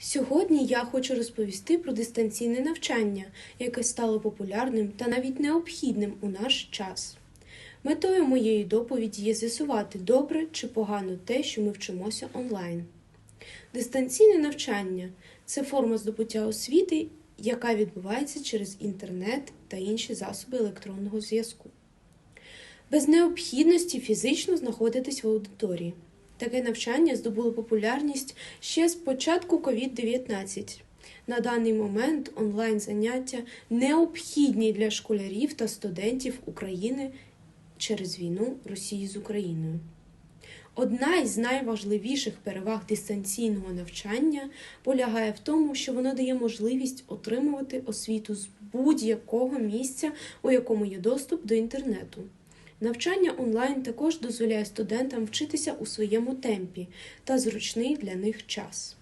Сьогодні я хочу розповісти про дистанційне навчання, яке стало популярним та навіть необхідним у наш час. Метою моєї доповіді є з'ясувати, добре чи погано те, що ми вчимося онлайн. Дистанційне навчання це форма здобуття освіти, яка відбувається через інтернет та інші засоби електронного зв'язку. Без необхідності фізично знаходитись в аудиторії. Таке навчання здобуло популярність ще з початку COVID-19. На даний момент онлайн заняття необхідні для школярів та студентів України через війну Росії з Україною. Одна із найважливіших переваг дистанційного навчання полягає в тому, що воно дає можливість отримувати освіту з будь-якого місця, у якому є доступ до інтернету. Навчання онлайн також дозволяє студентам вчитися у своєму темпі та зручний для них час.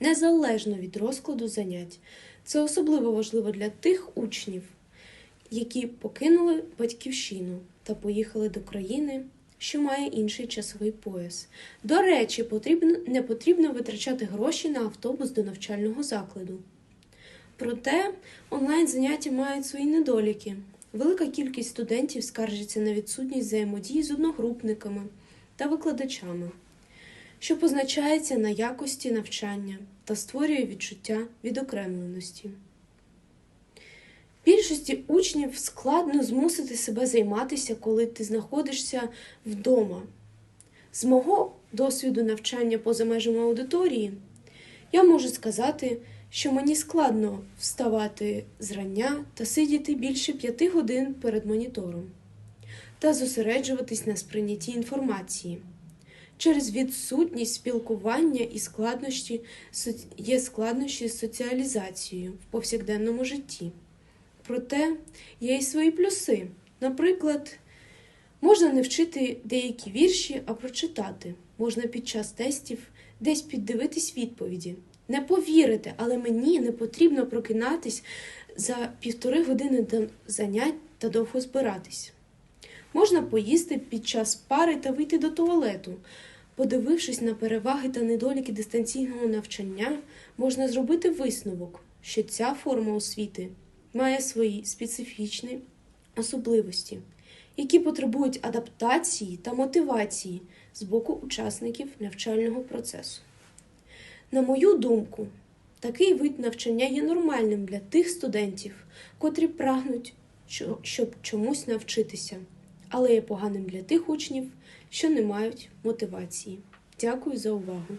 Незалежно від розкладу занять. Це особливо важливо для тих учнів, які покинули батьківщину та поїхали до країни, що має інший часовий пояс. До речі, потрібно, не потрібно витрачати гроші на автобус до навчального закладу. Проте онлайн заняття мають свої недоліки. Велика кількість студентів скаржиться на відсутність взаємодії з одногрупниками та викладачами, що позначається на якості навчання та створює відчуття відокремленості. Більшості учнів складно змусити себе займатися, коли ти знаходишся вдома. З мого досвіду навчання поза межами аудиторії, я можу сказати, що мені складно вставати зрання та сидіти більше п'яти годин перед монітором та зосереджуватись на сприйнятті інформації. Через відсутність спілкування і складнощі є складнощі з соціалізацією в повсякденному житті. Проте є й свої плюси. Наприклад, можна не вчити деякі вірші, а прочитати. Можна під час тестів десь піддивитись відповіді. Не повірите, але мені не потрібно прокинатись за півтори години до занять та довго збиратись. Можна поїсти під час пари та вийти до туалету. Подивившись на переваги та недоліки дистанційного навчання, можна зробити висновок, що ця форма освіти має свої специфічні особливості, які потребують адаптації та мотивації з боку учасників навчального процесу. На мою думку, такий вид навчання є нормальним для тих студентів, котрі прагнуть, щоб чомусь навчитися, але є поганим для тих учнів, що не мають мотивації. Дякую за увагу!